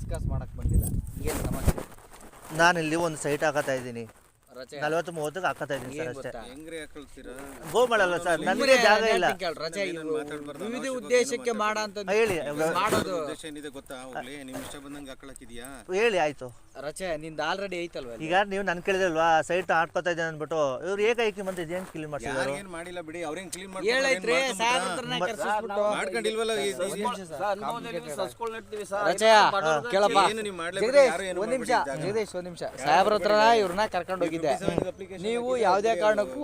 Discuss ಮಾಡಕ್ಕೆ ಬಂದಿಲ್ಲ. ಏನು ಸಮಸ್ಯೆ? ನಾನಿಲ್ಲಿ ಒಂದು ಸೈಟ್ ಹಾಕತ್ತಾ ಇದ್ದೀನಿ. ರಜೆ. ನಲ್ವತ್ತು ಮೂವತ್ತಿಗೆ ಹಾಕತಾ ಇದ್ದೀನಿ ಸರ್ ಅಷ್ಟೇ? ಹೆಂಗ್ರಿ ಹಾಕೊಳ್ತೀರಾ ಸರ್ ನನಗೆ ಜಾಗ ಇಲ್ಲ. ಕೇಳು, ರಜೆ ವಿವಿಧ ಉದ್ದೇಶಕ್ಕೆ ಮಾಡಂತ ಹೇಳಿ ಮಾಡೋದು. ಉದ್ದೇಶ ಏನಿದೆ ಗೊತ್ತಾ? ಹೋಗ್ಲಿ ನಿಮ್ ಇಷ್ಟ ಬಂದಂಗೆ ಹಾಕೊಳಕಿದ್ಯಾ ಹೇಳಿ ಆಯ್ತು. ರಜೆ ನಿಂದ ಆಲ್ರೆಡಿ ಐತಲ್ವಾ ಈಗ ನೀವು ನನ್ ಕೇಳಿದ್ರಲ್ವಾ ಸೈಟ್ ಹಾಡ್ಕೊತಾ ಇದ್ದೀನಿ ಅಂದ್ಬಿಟ್ಟು ಇವ್ರು ಏಕೈಕಿ ಮತ್ತೆ ಇದೇನ್ ಕ್ಲೀನ್ ಮಾಡ್ಸಿದ್ರು ಏನ್ ಮಾಡಿಲ್ಲ ಬಿಡಿ ಅವ್ರೇನ್ ಕ್ಲೀನ್ ಹೇಳೈತ್ರಿ ಮಾಡ್ಕೊಂಡಿಲ್ವಲ್ಲ ಕೇಳಪ್ಪ. ಜಗದೀಶ್ ಏನು ಒಂದ್ ನಿಮಿಷ ಜಗದೀಶ್ ಒಂದ್ ನಿಮಿಷ. ಸಾಹೇಬ್ರ ಹತ್ರ ಇವ್ರನ್ನ ಕರ್ಕೊಂಡು ಹೋಗಿದ್ದೆ. ನೀವು ಯಾವುದೇ ಕಾರಣಕ್ಕೂ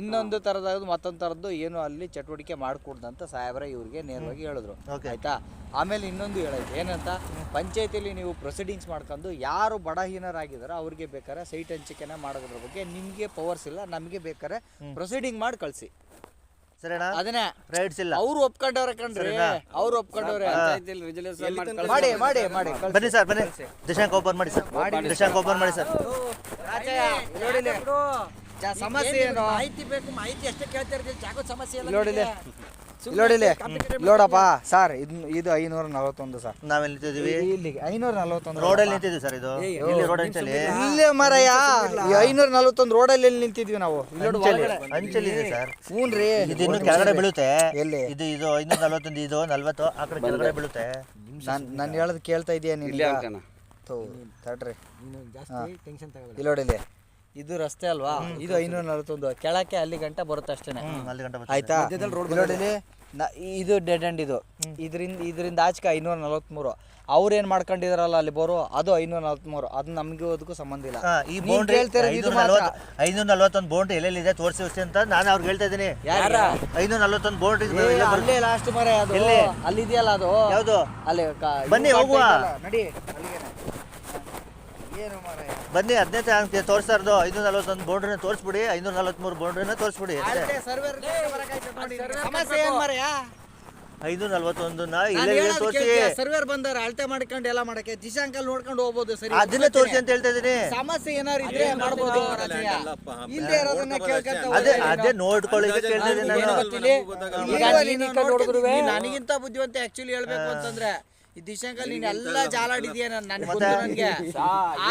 ಇನ್ನೊಂದು ತರದ ಮತ್ತೊಂದು ತರದ್ದು ಏನು ಅಲ್ಲಿ ಚಟುವಟಿಕೆ ಮಾಡ್ಕೊಡ್ದಂತ ಸಾಹೇಬ್ರ ಇವ್ರಿಗೆ ನೇರವಾಗಿ ಹೇಳಿದ್ರು. ಆಯ್ತಾ? ಆಮೇಲೆ ಇನ್ನೊಂದು ಹೇಳೈತೆ. ಏನಂತ? ಪಂಚಾಯತಿಲಿ ನೀವು ಪ್ರೊಸೀಡಿಂಗ್ಸ್ ಮಾಡ್ಕೊಂಡು ಯಾರು ಬಡಹೀನರಾಗಿದಾರೋ ಅವ್ರಿಗೆ ಬೇಕಾದ್ರೆ ಸೈಟ್ ಹಂಚಿಕೆನ ಮಾಡೋದ್ರ ಬಗ್ಗೆ ನಿಮ್ಗೆ ಪವರ್ಸ್ ಇಲ್ಲ ನಮಗೆ ಬೇಕಾದ್ರೆ ಪ್ರೊಸೀಡಿಂಗ್ ಮಾಡಿ ಕಳ್ಸಿ. ಸರಿನಾ? ಅದನ್ನೇ. ರೈಟ್ಸ್ ಇಲ್ಲ. ಅವ್ರು ಒಪ್ಕೊಂಡವ್ರೆ ಕಣ್ರಿ. ಅವ್ರು ಒಪ್ಕೊಂಡವ್ರೆ. ಮಾಡಿ ಮಾಡಿ ಮಾಡಿ. ಬನ್ನಿ ಸರ್ ಬನ್ನಿ. ದಶಾಂಕ ಓಪನ್ ಮಾಡಿ ಸರ್. ಮಾಡಿ. ದಶಾಂಕ ಓಪನ್ ಮಾಡಿ ಸರ್. ಸಮಸ್ಯೆ ಏನು? ಮಾಹಿತಿ ಬೇಕು ಮಾಹಿತಿ ಅಷ್ಟೇ ಕೇಳ್ತಾ ಇರ್ತೀವಿ ಜಾಗದ ಸಮಸ್ಯೆ ಇಲ್ಲ. ನೋಡಿಲ್ಲಿ ನೋಡಿಲ್ಲಿ ನೋಡಪ್ಪ ಸರ್ ಇದು ಇದು ಐನೂರ ನಲವತ್ತೊಂದು ಸರ್. ನಾವೆಲ್ಲಿ ನಿಂತಿದ್ದೀವಿ? ಇಲ್ಲಿ ಐನೂರ ನಲವತ್ತೊಂದು ರೋಡಲ್ಲಿ ನಿಂತಿದ್ದೀವಿ ಸರ್ ಇದು. ಇಲ್ಲಿ ರೋಡ್ ಅಂಚಲಿ ಇಲ್ಲೇ. ಮರಯ್ಯ ಐನೂರ ನಲವತ್ತೊಂದು ರೋಡಲ್ಲಿ ಎಲ್ಲಿ ನಿಂತಿದ್ವಿ ನಾವು? ಇಲ್ಲಿ ನೋಡು ಅಂಚಲಿ ಇದೆ ಸರ್. ಹ್ಞೂ ರೀ. ಇದು ಇನ್ನು ಕೆಳಗಡೆ ಬೀಳುತ್ತೆ. ಎಲ್ಲಿ? ಇದು ಇದು ಐನೂರ ನಲವತ್ತೊಂದು ಇದು ನಲ್ವತ್ತು ಆ ಕಡೆ ಕೆಳಗಡೆ ಬೀಳುತ್ತೆ. ನಾನು ನಾನು ಹೇಳೋದು ಕೇಳ್ತಾ ಇದೀಯ ನೀನು ಥೂ, ತಡ್ರಿ. ನೀನು ಜಾಸ್ತಿ ಟೆನ್ಷನ್ ತಗೋಬೇಡ. ಇಲ್ಲಿ. ನೋಡಿಲ್ಲಿ ಇದು ರಸ್ತೆ ಅಲ್ವಾ? ಇದು ಐನೂರ ನಲವತ್ತೊಂದು. ಕೆಳಕ್ಕೆ ಅಲ್ಲಿ ಗಂಟ ಬರುತ್ತೆ ಅಷ್ಟೇನೆ. ಗಂಟ ಆಯ್ತಾ? ಇಲ್ಲಿ ಇದು ಡೆಡ್ ಎಂಡ್ ಇದು. ಇದರಿಂದ ಇದರಿಂದ ಆಚೆಗೆ ಐನೂರ ನಲವತ್ಮೂರು. ಅವ್ರು ಏನ್ ಮಾಡ್ಕೊಂಡಿದಾರಲ್ಲ ಅಲ್ಲಿ ಬೋರು? ಅದು ಐನೂರ ನಲವತ್ಮೂರು. ಅದು ನಮ್ಗೆ ಅದಕ್ಕೂ ಸಂಬಂಧ ಇಲ್ಲ. ಈ ಬೌಂಡ್ರಿ ಐನೂರ ನಲವತ್ತೊಂದು ಬೌಂಡ್ರಿ ಎಲ್ಲೆಲ್ಲಿ ಇದೆ ತೋರಿಸಿ ಅಂತ ನಾನು ಅವ್ರಿಗೆ ಹೇಳ್ತಾ ಇದ್ದೀನಿ. ಯಾರ ಐನೂರ ನಲ್ವತ್ತೊಂದು ಬೌಂಡ್ರಿ ಅಲ್ಲೇ ಲಾಸ್ಟ್ ಮರೆ ಅದು? ಅಲ್ಲಿ ಇದೆಯಲ್ಲ ಅದು. ಯಾವುದು? ಅಲ್ಲಿ ಬನ್ನಿ, ಹೋಗುವ. ನಡಿ ಏನು ಮಾರಾಯ ಬನ್ನಿ ಹದಿನೈದು ಅಂತ ತೋರಿಸ್ತಾರ್ದು ಐನೂರ ನಲ್ವತ್ತೊಂದು ಬೌಂಡ್ರಿನ ತೋರಿಸ್ಬಿಡಿ. ಐನೂರ ನಲ್ವತ್ಮೂರು ಬೌಂಡ್ರಿನ ತೋರಿಸ್ಬಿಡಿ ಅಷ್ಟೇ. ನೋಡಿ. ಸಮಸ್ಯೆ ಏನ್ ಮಾರಾಯ ಐನೂರ ನಲ್ವತ್ತೊಂದನ್ನ ನಾನ್ ಇಲ್ಲೇ ತೋರಿಸಿ. ಸರ್ವೇರ್ ಬಂದಾರ ಅಳತೆ ಮಾಡ್ಕೊಂಡು ಎಲ್ಲ ಮಾಡಕ್ಕೆ ದಿಶಾಂಕ ನೋಡ್ಕೊಂಡು ಹೋಗ್ಬೋದು ಸರಿ. ಅದನ್ನ ತೋರಿಸಿ ಅಂತ ಹೇಳ್ತಾ ಇದೀನಿ ಸಮಸ್ಯೆ ಏನಾರು ಇದ್ರೆ ಮಾಡ್ಬೋದು ಇರೋದನ್ನ ಕೇಳ್ಕೊಂತ ಅದೇ ಅದೇ ನೋಡ್ಕೊಳ್ಳಿ ಕೇಳ್ತಾ ಇದೀನಿ ನೀನ್. ನನಗಿಂತ ಬುದ್ಧಿವಂತ ಆಕ್ಚುಲಿ ಹೇಳ್ಬೇಕು ಅಂತಂದ್ರೆ ಈ ದಿಶಾಂಕಲ್ ನೀನ್ ಎಲ್ಲ ಜಾಲಾಡಿದ್ಯಾ ನನ್ ನನ್ಗೆ?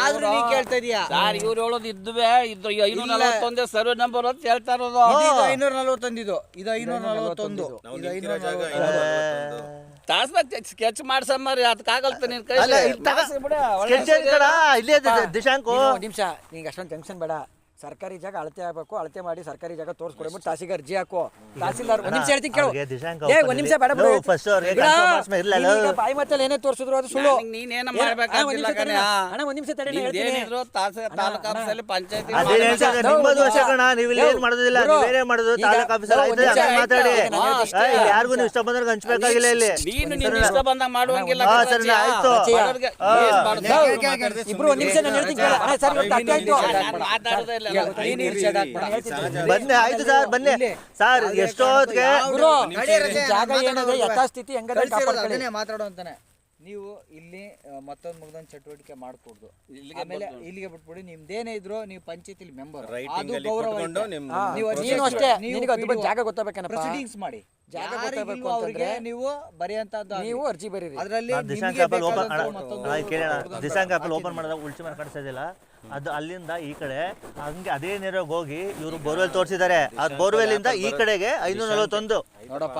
ಆದ್ರೂ ನೀ ಕೇಳ್ತಾ ಇದೀಯಾ? ಸರ್ ಇವ್ರು ಹೇಳೋದು ಇದ್ದುವೆ ಇದು ಐನೂರ ನಲವತ್ತೊಂದೇ ಸರ್ವೆ ನಂಬರ್ ಅಂತ ಹೇಳ್ತಾ ಇರೋದು. ಇದು ಐನೂರ ನಲವತ್ತೊಂದಿದು. ಇದು ಇದು ಐನೂರ ನಲವತ್ತೊಂದು. ಇದು ಐನೂರ. ತಾಸ್ಬೇಕು ಸ್ಕೆಚ್ ಮಾಡ್ಸಮ್ಮರಿ ಅದಕ್ಕಾಗಲ್ತ ನಿನ್ ಕೈ? ಇಲ್ಲೇ ದಿಶಾಂಕು ನಿಮಿಷ ನಿಂಗೆ ಅಷ್ಟೊಂದು ಟೆನ್ಷನ್ ಬೇಡ. ಸರ್ಕಾರಿ ಜಾಗ ಅಳತೆ ಆಗ್ಬೇಕು ಅಳತೆ ಮಾಡಿ ಸರ್ಕಾರಿ ಜಾಗ ತೋರಿಸ್ಕೊಡ್ಬಿಟ್ಟು ತಾಸಿಗೆ ಅರ್ಜಿ ಹಾಕು ತಹಸೀಲ್ದಾರ್ ಒಂದ್ ನಿಮಿಷ ಹೇಳ್ತೀನಿ ಕೇಳು ಅವ್ರಿಗೆ ದಿಶಾಂಕ ಏ ಒಂದ್ ನಿಮಿಷ ಬೇಡ ಬಿಡು. ಲೋ, first ಅವ್ರಿಗೆ ಬಿಡ. confirmation ಇರ್ಲಿಲ್ಲ. ನೀನೀಗ ಬಾಯಿ ಮತ್ತೆ ಏನೇ ತೋರಿಸಿದ್ರು ಅದು ಸುಳ್ಳು ನನಗ್ ನೀನೇನು ಏ, ಮಾಡ್ಬೇಕಾಗಿಲ್ಲ ಅಣ್ಣ, ಒಂದ್ ನಿಮಿಷ ಕಣೆ. ತಡಿ ಅಣ್ಣ ಒಂದ್ ನಿಮಿಷ ತಡಿ ನಾನು ಹೇಳ್ತೀನಿ. ಏನಿದ್ರು ತಾಲೂಕು ಆಫೀಸಲ್ಲಿ ಪಂಚಾಯತಿ ಅದೇ ಹೇಳ್ತಾ ಇದ್ದಾರೆ, ನಿಮ್ಮ ದೋಷ ಕಣ ನೀವು ಇಲ್ಲಿ ಏನ್ ಮಾಡೋದಿಲ್ಲ ಗುರು, ನೀವೇನೇ ಮಾಡೋದು ಈಗ ತಾಲೂಕ್ ಆಫೀಸರ್ ನಾವು ಆಯ್ತು ಒಂದ್ ನಿಮಿಷ ಮಾತಾಡಿ ಆಯ್ತು, ಯಾರಿಗೂ ನೀವು ಇಷ್ಟ ಹಂಚ್ಬೇಕಾಗಿಲ್ಲ ಇಲ್ಲಿ ನೀನು ನಿನ್ ಇಷ್ಟ ಬಂದಾಗ ಮಾಡುವಂಗಿಲ್ಲ ಹಾ, ಕಣೆ, ಸರಿ, ರಜೆ. ಆಯ್ತು. ಬಡವ್ರಿಗೆ ಏನ್ ಮಾಡ್ದೆ? ಇಬ್ರು ಒಂದ್ ನಿಮಿಷ ನಾನು ಹೇಳ್ತೀನಿ ಕೇಳು. ಅಣ್ಣ, ಸರ್ ಇವತ್ತು ಅರ್ಥ ಆಯ್ತು. ನಾನ್ ಮಾತಾಡೋದೇ ಇಲ್ಲ ಬನ್ನಿ ಆಯ್ತು ಸರ್ ಬನ್ನಿ. ಸರ್ ಎಷ್ಟೊತ್ತಿಗೆ ಜಾಗ ಏನಿದೆ. ಯಥಾಸ್ಥಿತಿ ಹೆಂಗದ ಕಾಪಾಡ್ಕೊಳ್ಳಿ. ಮಾತಾಡೋ ಅಂತಾನೆ ನೀವು ಇಲ್ಲಿ ಮತ್ತೊಂದು ಮುಗ್ದೊಂದು ಚಟುವಟಿಕೆ ಮಾಡ್ಕೊಡ್ದು. ಆಮೇಲೆ ಇಲ್ಲಿಗೆ ಬಿಟ್ಬಿಡಿ ನಿಮ್ದೇನೇ ಇದ್ರು ನೀವು ಪಂಚಾಯತಿ ಮೆಂಬರ್ ಅದು ಗೌರವ ನೀವು ನೀನು ಅಷ್ಟೇ. ನಿನಗೆ ಅದ್ರ ಬಗ್ಗೆ ಜಾಗ ಗೊತ್ತಾಗಬೇಕನ್ನ ಪ್ರೊಸೀಡಿಂಗ್ಸ್ ಮಾಡಿ. ಜಾಗ ಗೊತ್ತಾಗಬೇಕು ಅವ್ರಿಗೆ ಅಂತಂದ್ರೆ ನೀವು ಬರೆಯಂತದ್ದು ನೀವು ಅರ್ಜಿ ಬರೀರಿ. ಅದರಲ್ಲಿ ದಿಶಾಂಕ ಆಪಲ್ ಓಪನ್ ಕೇಳೋಣ. ದಿಶಾಂಕ ಆಪಲ್ ಓಪನ್ ಮಾಡಿದಾಗ ಉಳ್ಚಿ ಮನೆ ಕಾಣಿಸ್ತಾ ಇದೆಯಲ್ಲ ಅದು ಅಲ್ಲಿಂದ ಈ ಕಡೆ. ಹಂಗೆ ಅದೇ ನೀರಾಗ ಹೋಗಿ ಇವರು ಬೋರ್ವೆಲ್ ತೋರಿಸಿದ್ದಾರೆ. ಆ ಬೋರ್ವೆಲ್ ಇಂದ ಈ ಕಡೆಗೆ ಐನೂರ ನಲವತ್ತೊಂದು. ನೋಡಪ್ಪ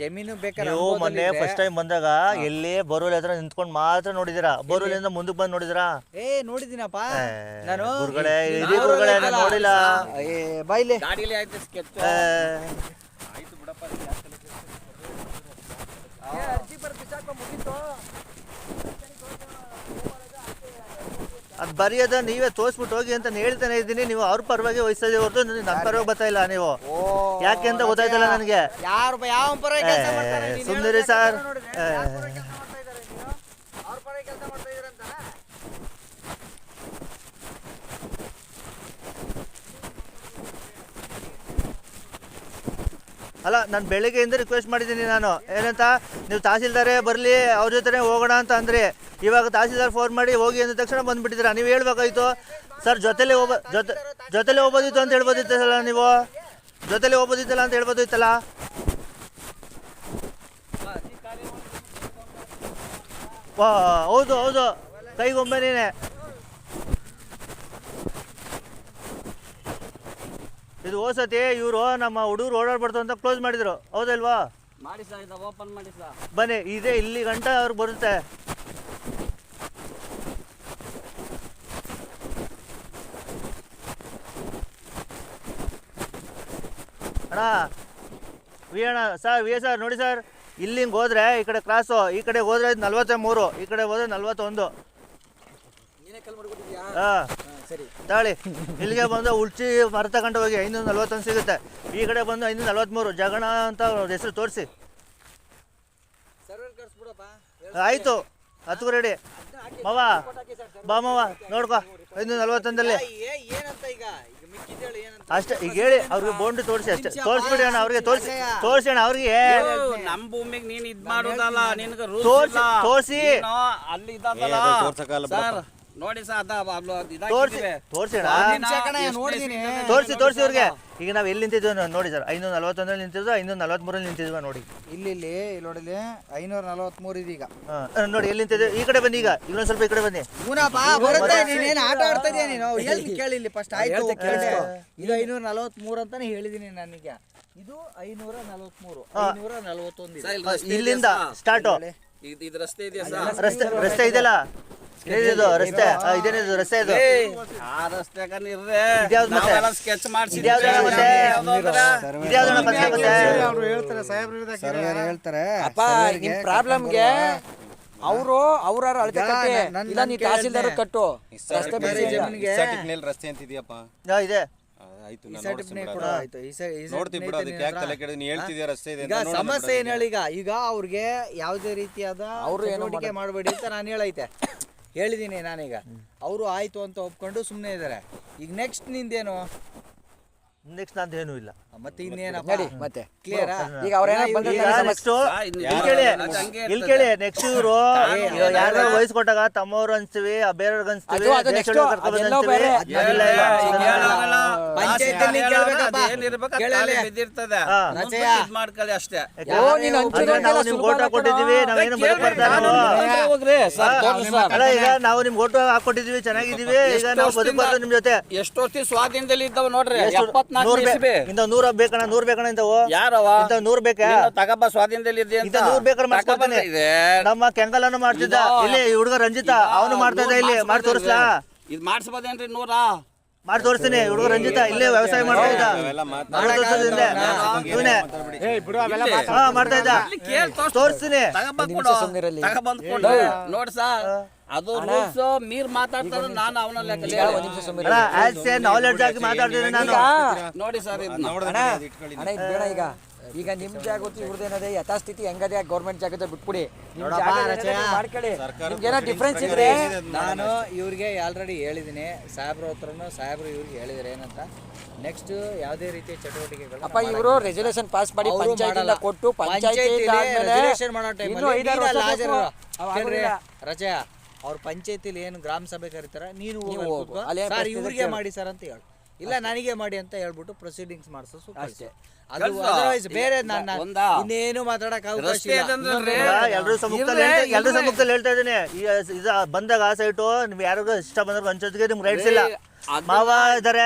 ಜಮೀನು ಬೇಕಾದ್ರೆ ನೀವು ಮೊನ್ನೆ ಫಸ್ಟ್ ಟೈಮ್ ಬಂದಾಗ ಎಲ್ಲಿ ಬೋರ್ವೆಲ್ ಹತ್ರ ನಿಂತ್ಕೊಂಡು ಮಾತ್ರ ನೋಡಿದಿರಾ ಬೋರ್ವೆಲ್ ಇಂದ ಮುಂದಕ್ಕೆ ಬಂದು ನೋಡಿದಿರಾ ಏ ನೋಡಿದಿನಪ್ಪ ನಾನು ಗುರುಗಳೇ ಇಡೀ ಗುರುಗಳೇ ನಾನು ನೋಡಿಲ್ಲ. ಬೈಲಿ ಆಯ್ತು ಏ, ಅದ್ ಬರೆಯೋದ ನೀವೇ ತೋರಿಸ್ಬಿಟ್ಟು ಹೋಗಿ ಅಂತ ಹೇಳ್ತಾನೆ ಇದ್ದೀನಿ. ನೀವು ಅವ್ರ ಪರವಾಗಿ ವಹಿಸ್ತಾ ಇದೀವಿ ಹೊರತು ನನ್ನ ಪರವಾಗಿ ಬರ್ತಾ ಇಲ್ಲ ನೀವು. ಯಾಕೆ ಅಂತ ಗೊತ್ತಾಯ್ತಲ್ಲ ನನಗೆ. ಸುಂದರಿ ಸರ್. ಅಲ್ಲ, ನಾನು ಬೆಳಗ್ಗೆಯಿಂದ ರಿಕ್ವೆಸ್ಟ್ ಮಾಡಿದ್ದೀನಿ ನಾನು. ಏನಂತ? ನೀವು ತಹಸೀಲ್ದಾರೇ ಬರಲಿ, ಅವ್ರ ಜೊತೆ ಹೋಗೋಣ ಅಂತ ಅಂದ್ರಿ. ಇವಾಗ ತಹಸೀಲ್ದಾರ್ ಫೋನ್ ಮಾಡಿ ಹೋಗಿ ಅಂದ ತಕ್ಷಣ ಬಂದುಬಿಟ್ಟಿದ್ದೀರಾ? ನೀವು ಹೇಳ್ಬೇಕಾಯ್ತು. ಸರ್, ಜೊತೆಲೇ ಹೋಗ ಜೊತೆ ಜೊತೆಲೇ ಹೋಗೋದಿತ್ತು ಅಂತ ಹೇಳ್ಬೋದಿತ್ತಲ್ಲ ನೀವು? ಜೊತೆಲೇ ಹೋಗೋದಿತ್ತಲ್ಲ ಅಂತ ಹೇಳ್ಬೋದಿತ್ತಲ್ಲ? ಹೌದು ಹೌದು. ಕೈಗೊಮ್ಮೆ ನೀನೆ ಇದು ಹೋಸತಿ ಇವರು ನಮ್ಮ ಹುಡುಗರು ಓಡಾಡ್ಬಾರ್ದು ಅಂತ ಕ್ಲೋಸ್ ಮಾಡಿದ್ರು. ಹೌದಲ್ವಾ ಮಾಡಿ ಸರ್ ಇದು ಓಪನ್ ಮಾಡಿ ಸಾ ಬನ್ನಿ ಇದೇ ಇಲ್ಲಿ ಗಂಟ ಅವ್ರು ಬರುತ್ತೆ. ಅಣ್ಣ ವಿ ಅಣ್ಣ ಸರ್ ವಿ ಸರ್ ನೋಡಿ ಸರ್ ಇಲ್ಲಿ ಹಿಂಗೆ ಹೋದ್ರೆ ಈ ಕಡೆ ಕ್ರಾಸು ಈ ಕಡೆ ಹೋದ್ರೆ ನಲ್ವತ್ತ ಮೂರು ಈ ಕಡೆ ಹೋದ್ರೆ ನಲ್ವತ್ತೊಂದು. ನೀನೇ ಕಲ್ ಮಾಡ್ಕೊಟ್ಟಿದ್ಯಾ ಹಾಂ. ತಾಳಿ ಇಲ್ಲಿಗೆ ಬಂದು ಉಳ್ಚಿ ಮರ ತಗೊಂಡು ಹೋಗಿ ಐನೂರ ನಲ್ವತ್ತೊಂದು ಸಿಗುತ್ತೆ. ಈ ಕಡೆ ಬಂದು ಐನೂರ ನಲ್ವತ್ತ್ಮೂರು ಜಗಣ ಅಂತ ಹೆಸರು ತೋರಿಸಿ. ಆಯಿತು. ಹತ್ತು ರೆಡಿ ಮಾವ ಬಾ ಮಾವ ನೋಡ್ಕೊ. ಐನೂರ ನಲ್ವತ್ತೊಂದಲ್ಲಿ. ಏನಂತ ಈಗ? ಈಗ ಮಿಕ್ಕಿದ್ದೇಳು ಏನಂತ? ಅಷ್ಟೇ ಈಗ ಹೇಳಿ ಅವ್ರಿಗೆ ಬೋಂಡು ತೋರಿಸಿ ಅಷ್ಟೇ. ತೋರಿಸ್ಬಿಡಿ ಅಣ್ಣ ಅವ್ರಿಗೆ ತೋರಿಸಿ. ತೋರಿಸಿ ಅಣ್ಣ ಅವ್ರಿಗೆ. ನಮ್ ಭೂಮಿಗೆ ನೀನ್ ಇದ್ ಮಾಡೋದಲ್ಲ ನಿನ್ಗ ತೋರ್ಸಿ- ತೋರ್ಸಿ. ಅಲ್ಲಿ ನೋಡಿ ಸರ್ ಅದ ತೋರಿಸಿ ತೋರಿಸಿ ತೋರಿಸಿ ತೋರಿಸಿ ಅವ್ರಿಗೆ ಈಗ ನಾವು ಎಲ್ಲಿ ನಿಂತಿದ್ವಿ ನೋಡಿ ಸರ್ ಐನೂರ ನಲ್ವತ್ತೊಂದ್ರಲ್ಲಿ ನಿಂತಿದ್ವಿ ಐನೂರ ನಲ್ವತ್ಮೂರಲ್ಲಿ ನಿಂತಿದ್ವಿ ನೋಡಿ. ಇಲ್ಲಿ ಇಲ್ಲಿ ಇಲ್ಲಿ ನೋಡಿಲಿ ಐನೂರ ನಲವತ್ಮೂರು ಇದೀಗ ನೋಡಿ ಎಲ್ಲಿ ನಿಂತಿದ್ವಿ ಈ ಕಡೆ ಬನ್ನಿ ಈಗ ಇನ್ನೊಂದು ಸ್ವಲ್ಪ ಈ ಕಡೆ ಬನ್ನಿ. ಬರುತ್ತೆ ನೀನೇನು ಆಟ ಆಡ್ತಾ ಇದೀಯ ನೀನು? ಹೇಳ್ತೀನಿ ಕೇಳಿ ಇಲ್ಲಿ ಫಸ್ಟ್ ಆಯ್ತು ಇದು ಐನೂರ ನಲವತ್ಮೂರು ಅಂತಾನೆ ಹೇಳಿದೀನಿ ನನಗೆ. ಇದು ಐನೂರ ನಲವತ್ಮೂರು ಐನೂರ ನಲವತ್ತೊಂದು ಇಲ್ಲಿಂದ ಸ್ಟಾರ್ಟ್. ಇದ್- ರಸ್ತೆ ಇದೆಯಾ ಸರ್? ರಸ್ತೆ ರಸ್ತೆ ಇದೆಯಲ್ಲ? ಏನಿದು ರಸ್ತೆ. ಆ, ಇದೇನಿದು ರಸ್ತೆ ಇದು. ಆ ರಸ್ತೆಗ ನಿರ್ರೆ ಇದ್ಯಾವ್ದು ಮತ್ತೆ? ಸ್ಕೆಚ್ ಮಾಡ್ಸಿದ್ವಿ. ಇದ್ಯಾವ್ದು ಮತ್ತೆ? ಇದ್ಯಾವ್ದಣ್ಣ ಮತ್ತೆ? ಮತ್ತೆ? ಸರ್ವೇರ್ ಹೇಳ್ತಾರೆ ಅಪ್ಪ ನಿಮ್ ಪ್ರಾಬ್ಲಮ್ಗೆ ಅವರು ಅವ್ರ ಅಳತೆ ಈಗ ಕಟ್ಟಿ ನನ್- ನನ್ ಇಲ್ಲ ನೀ. ತಹಸೀಲ್ದಾರ್ ಕಟ್ಟು. ರಸ್ತೆ ಅಂತ. ರಸ್ತೆ ಇದೆ. ಆ, ಆಯ್ತು ಈ ನಾನು ಸರ್ಟಿಫಿಕೇಟ್ ನೋಡ್ತೀನಿ ಬಿಡು. ಆಯ್ತು ಈ ಸ- ಈ ನೋಡ್ತೀನಿ ಬಿಡು ಅದಕ್ಕೆ ಯಾಕೆ ತಲೆ ಕೆಡೋದು ನೀ ಹೇಳ್ತಿದ್ಯಾ ರಸ್ತೆ ಇದೆ ಈಗ ಅಂತ ನೋಡೋಣ ಸಮಸ್ಯೆ ಏನ್ ಹೇಳಿ ಈಗ ಈಗ ಅವ್ರಿಗೆ ಯಾವುದೇ ರೀತಿಯಾದ ಅವ್ರು ಏನೋ ಚಟುವಟಿಕೆ ಮಾಡಬೇಡಿ ಅಂತ ನಾನು ಹೇಳೈತೆ. ಹೇಳಿದ್ದೀನಿ ನಾನೀಗ. ಅವರು ಆಯಿತು ಅಂತ ಒಪ್ಕೊಂಡು ಸುಮ್ಮನೆ ಇದ್ದಾರೆ. ಈಗ ನೆಕ್ಸ್ಟ್ ನಿಂದೇನು? ನೆಕ್ಸ್ಟ್ ನಂದು ಏನೂ ಇಲ್ಲ. ಮತ್ತೆ ಇನ್ನೇನಪ್ಪ? ನೋಡಿ ಮತ್ತೆ. ಕ್ಲಿಯರ್ ಈಗ ಅವರೇನ ನೆಕ್ಸ್ಟ್ ಇಲ್ಲಿ ಕೇಳಿ ಇಲ್ಲಿ ಕೇಳಿ ನೆಕ್ಸ್ಟ್ ಇವರು ಯಾರು ವಯಸ್ಸು ಕೊಟ್ಟಾಗ ತಮ್ಮವ್ರು ಅನ್ಸ್ತೀವಿ ಬೇರೆಯವ್ರಿಗೆ ಅನ್ಸ್ತೀವಿ ಮಾಡ್ಕೊಳ್ಳಿ ಅಷ್ಟೇ. ನಾವು ನಿಮ್ಗೆ ಓಟ್. ನಾವೇನು ನಾವು? ನಿಮ್ಗೆ ಹಾಕೊಟ್ಟಿದೀವಿ ಚೆನ್ನಾಗಿದೀವಿ ಈಗ ನಾವು ಬದುಕ್ಬಾರ್ದು ನಿಮ್ ಜೊತೆ. ಎಷ್ಟು ವರ್ಷ ಸ್ವಾಧೀನದಲ್ಲಿ ಇದ್ದವ ನೋಡ್ರಿ? ಎಪ್ಪತ್ನಾಲ್ಕು ನೂರ ಬೇಕಣ್ಣ ನೂರ್ ಬೇಕಣ್ಣ ಇಂಥವು? ಯಾರವ ಅಂತ ನೂರ್ ಬೇಕಾ? ತಗಪ್ಪ ಸ್ವಾಧೀನದಲ್ಲಿ ಇದೆ ಅಂತ ನೂರ್ ಬೇಕಾದ್ರೆ ಇದೆ. ನಮ್ಮ ಕೆಂಗಲನ್ನು ಮಾಡ್ತಿದ್ದ. ಇಲ್ಲಿ ಹುಡುಗ ರಂಜಿತ ಅವನು ಮಾಡ್ತಾ ಇದ್ದ ಇಲ್ಲಿ ಮಾಡಿ ತೋರಿಸ್ಲಾ ಇದ್ ಮಾಡಿಸ್ಬೋದೇನ್ರಿ ನೂರ? ಮಾಡಿ ತೋರಿಸ್ತೀನಿ ಹುಡುಗ ರಂಜಿತ ಇಲ್ಲೇ ವ್ಯವಸಾಯ ಮಾಡ್ತಾ ಇದ್ದ ಇವನೇ ಹಾ ಮಾಡ್ತಾ ಇದ್ದ. ತೋರಿಸ್ತೀನಿ ನೋಡ್ ಸರ್ ಅದು ರೂಲ್ಸ್ ಮೀರ್ ಮಾತಾಡ್ತಾರೆ ನಾನು ಅವನ ಲೆಕ್ಕ ಆಸ್ ಎ ನಾಲೆಡ್ಜ್ ಆಗಿ ಮಾತಾಡ್ತೀನಿ ನಾನು ನೋಡಿ ಸರ್ ಇದು ಬೇಡ ಈಗ ಈಗ ನಿಮ್ ಜಾಗ ಗೊತ್ತು ಇವ್ರದ್ದೇನದೆ ಯಥಾಸ್ಥಿತಿ ಹೆಂಗದೆ ಗೌರ್ಮೆಂಟ್ ಜಾಗದ ಬಿಟ್ಬಿಡಿ ನಿಮ್ ನೋಡಪ್ಪ, ಜಾಗ ಏನಿದೆ ರಚಯ. ಮಾಡ್ಕೊಳ್ಳಿ ಸರ್ಕಾರ ನಿಮ್ಗೇನೋ proceedings ಡಿಫ್ರೆನ್ಸ್ ಇದ್ರೆ ನಾನು ಇವ್ರಿಗೆ ಆಲ್ರೆಡಿ ಹೇಳಿದ್ದೀನಿ ಸಾಹೇಬ್ರ ಹತ್ರನು ಸಾಹೇಬ್ರು ಇವ್ರಿಗೆ ಹೇಳಿದ್ರೆ ಏನಂತ ನೆಕ್ಸ್ಟ್ ಯಾವುದೇ ರೀತಿಯ ಚಟುವಟಿಕೆಗಳು ಅಪ್ಪ ಇವರು ರೆಸಲ್ಯೂಷನ್ ಪಾಸ್ ಮಾಡಿ ಪಂಚಾಯತಿಂದ ಕೊಟ್ಟು ಪಂಚಾಯತಿ ಆದ್ಮೇಲೆ ಇನ್ನೂ ಐದಾರು ವರ್ಷ ಬೇಕು. ಅವ್ ಆಗೋದಿಲ್ಲ. ರಜಯ ಅವ್ರ ಪಂಚಾಯತಿಲಿ ಏನು ಗ್ರಾಮ ಸಭೆ ಕರೀತಾರ ನೀನು ಹೋಗಿ ಅಲ್ಲಿ ಹೋಗು. ಕೂತ್ಕೋ. ಅಲ್ಲಿ ಏನ್ ಸರ್ ಪ್ರಶ್ನೆ ಇವ್ರಿಗೆ ಕೇಳು. ಮಾಡಿ ಸರ್ ಅಂತ ಹೇಳು ಇಲ್ಲ ನನಗೆ ಮಾಡಿ ಅಂತ ಹೇಳ್ಬಿಟ್ಟು ಪ್ರೊಸೀಡಿಂಗ್ಸ್ ಮಾಡಿಸೋ ಅಷ್ಟೇ. ಅದು ಕಳ್ಸು. ಬೇರೆ ನಾನು ಒಂದಾ? ಇನ್ನೇನು ಮಾತಾಡಕ್ ಅವಕಾಶ ರಸ್ತೆ ಇಲ್ಲ ಅದಂದ್ರೆ ಎಲ್ಲರೂ ಸಮ್ಮುಖದಲ್ಲಿ ಹೇಳ್ತಾ- ಎಲ್ರೂ ಇರ್ರೆ. ಸಮ್ಮುಖದಲ್ಲಿ ಹೇಳ್ತಾ ಇದ್ದೀನಿ ಈ ಇದು ಬಂದಾಗ ಆ ಸೈಟು ನೀವು ಯಾರಿಗೂ ಇಷ್ಟ ಬಂದ್ರೆ ಹಂಚೋದಕ್ಕೆ ನಿಮ್ಗೆ ರೈಟ್ಸ್ ಇಲ್ಲ ಮಾವ ಇದಾರೆ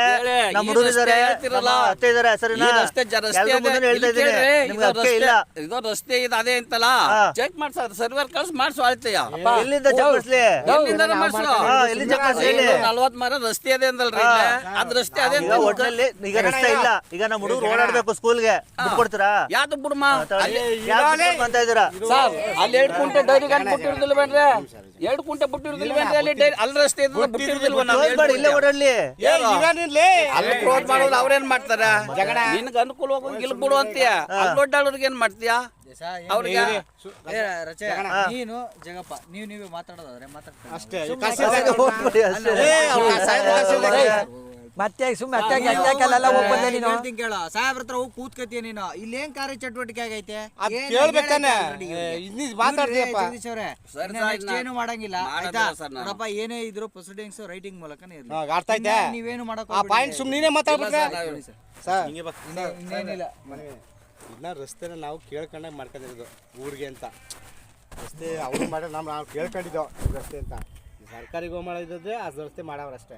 ನಮ್ಮ ಹುಡುಗರು ಇದಾರೆ ಹೇಳ್ತಿರಲ್ಲ. ಅತ್ತೆ ಇದಾರೆ ಸರಿನಾ ರಸ್ತೆ ಇದೆ. ಮುಂದೆ ಹೇಳ್ತಾ ಇದ್ದೀನಿ. ನಿಮ್ಗೆ ಅಕ್ಕೆ ಇಲ್ಲ. ಇದು ರಸ್ತೆ ಇದು ಅದೇ ಅಂತಲ್ಲ. ಚೆಕ್ ಮಾಡ್ಸ ಸರ್ವರ್ ಕಳ್ಸಿ ಮಾಡ್ಸು ಅಳ್ತೆಯ ಎಲ್ಲಿಂದ ಚಪ್ಪಸ್ಲಿ ಎಲ್ಲಿಂದ ಮಾಡ್ಸು? ಹಾ ಎಲ್ಲಿಂದ ಚಪ್ಪಸ್ಲಿ ಹೇಳಿ ನಲ್ವತ್ ಮರ ರಸ್ತೆ ಅದೇ ಅಂದಲ್ರಿ ಹಾ. ಅದ್ ರಸ್ತೆ ಅದೇ ಅಂತ ಒಟ್ಟಿನಲ್ಲಿ ಈಗ ರಸ್ತೆ ಇಲ್ಲ. ಈಗ ನಮ್ಮ ಹುಡುಗರು ಓಡಾಡ್ಬೇಕು ಸ್ಕೂಲ್ಗೆ. ಕೊಡ್ತೀರಾ? ಯಾವ್ದು ಬಿಡುಮ ಯಾಕೆ ಅಂತ ಇದ್ದೀರಾ? ಸರ್ ಅಲ್ಲಿ ಎರಡು ಕುಂಟೆ ಡೈರಿ ಗಂಟು ಬಿಟ್ಟಿರೋದಿಲ್ವೇನ್ರಿ ಎರಡು ಕುಂಟೆ ಬಿಟ್ಟಿರೋದಿಲ್ವೇನ್ರಿ ಅಲ್ಲಿ ಅಲ್ಲಿ ರಸ್ತೆ ಇದ್ರೆ ಬಿಟ್ಟಿರೋದಿಲ್ವ ನಾವು? ಇಲ್ಲೇ ಮಾಡಿ ಇಲ್ಲೇ ಅಲ್ಲಿ ಕ್ರೋಧ ಮಾಡೋದು ಅವ್ರೇನ್ ಮಾಡ್ತಾರ? ನಿನ್ಗೆ ಅನುಕೂಲವಾಗಿ ಇಲ್ಲಿ ಬಿಡು ಅಂತೀಯ? ಅಲ್ಲಿ ದೊಡ್ಡವ್ರಿಗೆ ಏನ್ ಮಾಡ್ತೀಯ? ಅವ್ರಿಗೆ ಏ, ರಚಯ ನೀನು ಜಗಪ್ಪ ನೀವು ನೀವೇ ಮಾತಾಡೋದಾದ್ರೆ ಮಾತಾಡ್ತಾರೆ ಅಷ್ಟೇ ಮತ್ತೆ ಸುಮ್ಮನೆ ಅತ್ತಾಗಿ ನೀನು ಹೇಳ್ತೀನಿ ಕೇಳ ಸಾಹೇಬ್ರ ಹತ್ರ ಹೋಗಿ ಕೂತ್ಕತಿಯ ನೀನು. ಇಲ್ಲಿ ಏನ್ ಕಾರ್ಯ ಚಟುವಟಿಕೆ ಆಗೈತೆ ಅದ್ ಏನ್ ಕೇಳ್ಬೇಕಾನೆ. ಮಾತಾಡ್ತೀಯಪ್ಪ. ಜಗದೀಶ್ ಅವ್ರೆ, ಸರ್, ಇನ್ನ ಸರ್, next ನಾ- ಏನು ಮಾಡಂಗಿಲ್ಲ ಆಯ್ತಾ? ಸರ್ ನಾನು. ನೋಡಪ್ಪ ಏನೇ ಇದ್ರು ಪ್ರೊಸೀಡಿಂಗ್ಸ್ ರೈಟಿಂಗ್ ಮೂಲಕನೇ ಇರ್ಲಿ. ಹಾ, ಅರ್ಥ ಐತೆ ಇನ್ನ ನೀವೇನು ಮಾಡಕ್ ಆ ಪಾಯಿಂಟ್ ನೀನೇ ಮಾತಾಡ್ಬಿಟ್ರೆ ಸರ್ ಇನ್ನೇನಿಲ್ಲ. ಇದನ್ನ ರಸ್ತೆನ ನಾವು ಕೇಳ್ಕೊಂಡಾಗ ಮಾಡ್ಕೊಂಡಿರೋದು ಊರಿಗೆ ಅಂತ. ರಸ್ತೆ ಅವ್ರು ಮಾಡಿ ನಮ್ಮ ನಾವು ಕೇಳ್ಕೊಂಡಿದ್ದೋ ರಸ್ತೆ ಅಂತ. ಸರ್ಕಾರಿಗೂ ಮಾಡಿದ್ರೆ ಆ ರಸ್ತೆ ಮಾಡವ್ರಷ್ಟೇ